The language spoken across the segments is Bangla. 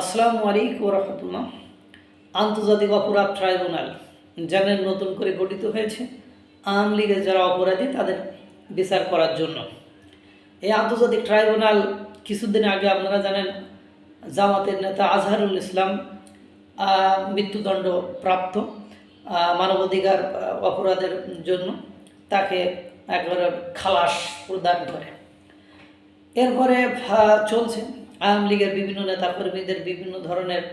আসসালামু আলাইকুম রহমতুল্লাহ। আন্তর্জাতিক অপরাধ ট্রাইব্যুনাল জানেন নতুন করে গঠিত হয়েছে। আওয়ামী লীগের যারা অপরাধী, তাদের বিচার করার জন্য। এই আন্তর্জাতিক ট্রাইব্যুনাল কিছুদিন আগে আপনারা জানেন, জামাতের নেতা আজহারুল ইসলাম মৃত্যুদণ্ড প্রাপ্ত মানবাধিকার অপরাধের জন্য তাকে একবারে খালাস প্রদান করে। এরপরে চলছে আওয়ামী লীগের বিভিন্ন নেতাকর্মীদের বিভিন্ন ধরনের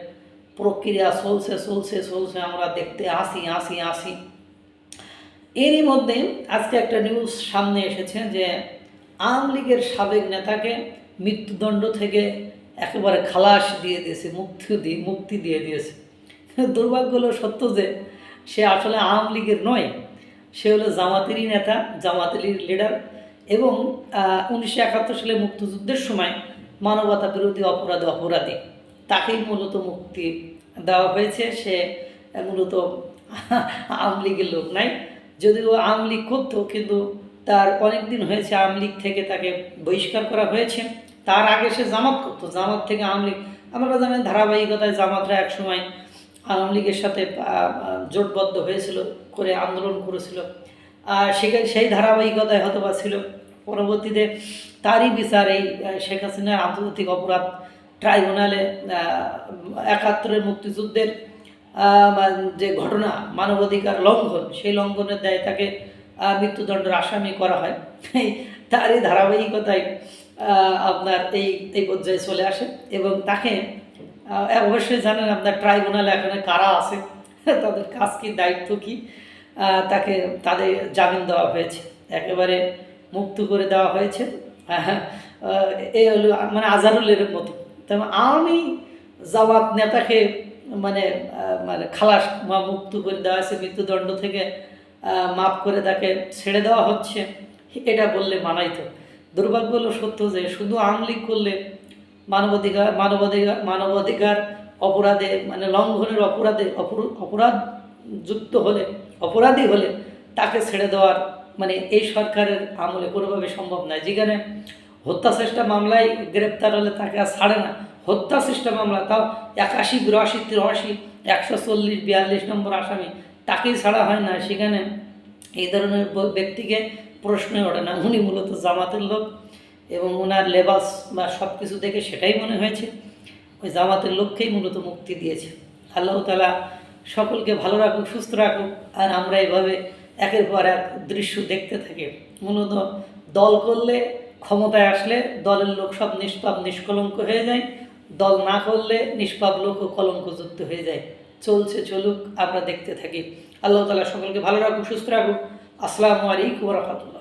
প্রক্রিয়া চলছে চলছে চলছে, আমরা দেখতে আসি আসি আসি। এরই মধ্যে আজকে একটা নিউজ সামনে এসেছে যে আওয়ামী লীগের সাবেক নেতাকে মৃত্যুদণ্ড থেকে একেবারে খালাস দিয়ে দিয়েছে, মুক্তি দিয়ে মুক্তি দিয়ে দিয়েছে। দুর্ভাগ্য হলো সত্য যে সে আসলে আওয়ামী লীগের নয়, সে হলো জামাতেরই নেতা জামাতের লিডার এবং উনিশশো একাত্তর সালে মুক্তিযুদ্ধের সময় মানবতা বিরোধী অপরাধ অপরাধী। তাকেই মূলত মুক্তি দেওয়া হয়েছে। সে মূলত আওয়ামী লীগের লোক নাই। যদিও আওয়ামী লীগ করতো কিন্তু তার অনেক দিন হয়েছে আওয়ামী লীগ থেকে তাকে বহিষ্কার করা হয়েছে। তার আগে সে জামাত করতো। জামাত থেকে আওয়ামী লীগ আমরা জানেন ধারাবাহিকতায় জামাতরা একসময় আওয়ামী লীগের সাথে জোটবদ্ধ হয়েছিল, করে আন্দোলন করেছিল। আর সেখানে সেই ধারাবাহিকতায় হয়তো বা ছিল। পরবর্তীতে তারই বিচার এই শেখ হাসিনার আন্তর্জাতিক অপরাধ ট্রাইব্যুনালে একাত্তরের মুক্তিযুদ্ধের যে ঘটনা, মানবাধিকার লঙ্ঘন, সেই লঙ্ঘনের দায়ে তাকে মৃত্যুদণ্ডের আসামি করা হয়। তারই ধারাবাহিকতায় আপনার এই এই পর্যায়ে চলে আসে এবং তাকে অবশ্যই জানেন আপনার ট্রাইব্যুনালে এখানে কারা আছে, তাদের কাজ কি, দায়িত্ব কি তাকে, তাদের জামিন দেওয়া হয়েছে। একেবারে মুক্ত করে দেওয়া হয়েছে। আহ, এই হলো মানে আজারুলের মতো। তেমন আওয়ামী জামাত নেতাকে মানে মানে খালাস বা মুক্ত করে দেওয়া হয়েছে মৃত্যুদণ্ড থেকে মাফ করে তাকে ছেড়ে দেওয়া হচ্ছে। এটা বললে মানাই তো। দুর্ভাগ্য হলো সত্য যে শুধু আওয়ামী করলে মানবাধিকার মানবাধিকার মানবাধিকার অপরাধে মানে লঙ্ঘনের অপরাধে অপর- অপরাধ যুক্ত হলে অপরাধী হলে তাকে ছেড়ে দেওয়ার মানে এই সরকারের আমলে কোনোভাবে সম্ভব নয়। যেখানে হত্যা চেষ্টা মামলায় গ্রেপ্তার হলে তাকে আর ছাড়ে না। হত্যা চেষ্টা মামলা, তাও একাশি, বিরাশি, তিরাশি, একশো চল্লিশ, বিয়াল্লিশ নম্বর আসামি তাকেই ছাড়া হয় না। সেখানে এই ধরনের ব্যক্তিকে প্রশ্নই ওঠে না। উনি মূলত জামাতের লোক এবং ওনার লেবাস বা সব কিছু দেখে সেটাই মনে হয়েছে। ওই জামাতের লোককেই মূলত মুক্তি দিয়েছে। আল্লাহ তালা সকলকে ভালো রাখুক, সুস্থ রাখুক। আর আমরা এভাবে একের পর এক দৃশ্য দেখতে থাকে। মূলত দল করলে ক্ষমতায় আসলে দলের লোক সব নিষ্পাপ, নিষ্কলঙ্ক হয়ে যায়। দল না করলে নিষ্পাপ লোকও কলঙ্কযুক্ত হয়ে যায়। চলছে চলুক, আমরা দেখতে থাকি। আল্লাহ তালা সকলকে ভালো রাখুক, সুস্থ রাখুক। আসসালামু আলাইকুম রহমতুল্লাহ।